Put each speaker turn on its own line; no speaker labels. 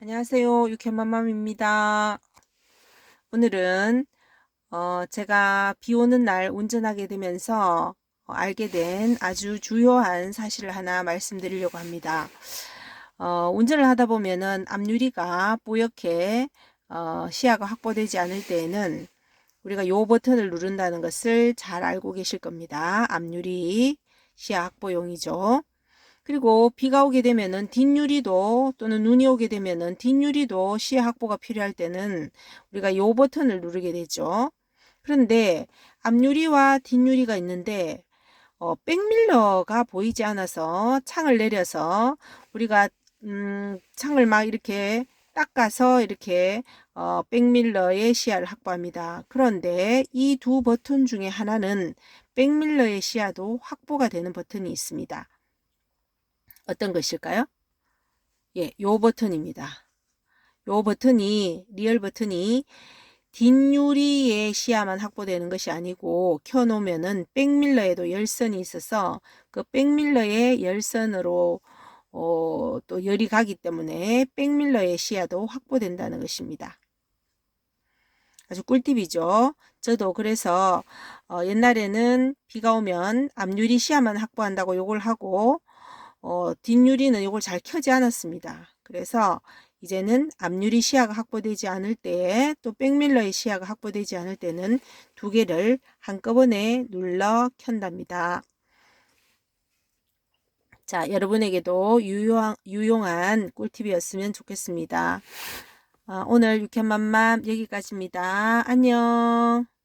안녕하세요. 유캔맘맘입니다. 오늘은 어, 제가 비 오는 날 운전하게 되면서 어, 알게 된 아주 주요한 사실을 하나 말씀드리려고 합니다. 어, 운전을 하다 보면은 앞유리가 뽀얗게 어, 시야가 확보되지 않을 때에는 우리가 요 버튼을 누른다는 것을 잘 알고 계실 겁니다. 앞유리 시야 확보용이죠. 그리고 비가 오게 되면은 뒷유리도 또는 눈이 오게 되면은 뒷유리도 시야 확보가 필요할 때는 우리가 요 버튼을 누르게 되죠. 그런데 앞유리와 뒷유리가 있는데 어, 백밀러가 보이지 않아서 창을 내려서 우리가 음, 창을 막 이렇게 닦아서 이렇게 어, 백밀러의 시야를 확보합니다. 그런데 이 두 버튼 중에 하나는 백밀러의 시야도 확보가 되는 버튼이 있습니다. 어떤 것일까요? 예, 요 버튼입니다. 요 버튼이, 리얼 버튼이 뒷유리의 시야만 확보되는 것이 아니고 켜놓으면은 백밀러에도 열선이 있어서 그 백밀러의 열선으로 어, 또 열이 가기 때문에 백밀러의 시야도 확보된다는 것입니다. 아주 꿀팁이죠. 저도 그래서 어, 옛날에는 비가 오면 앞유리 시야만 확보한다고 요걸 하고 어, 뒷유리는 이걸 잘 켜지 않았습니다. 그래서 이제는 앞유리 시야가 확보되지 않을 때, 또 백밀러의 시야가 확보되지 않을 때는 두 개를 한꺼번에 눌러 켠답니다. 자, 여러분에게도 유용한, 유용한 꿀팁이었으면 좋겠습니다. 아, 오늘 유캔맘맘 여기까지입니다. 안녕.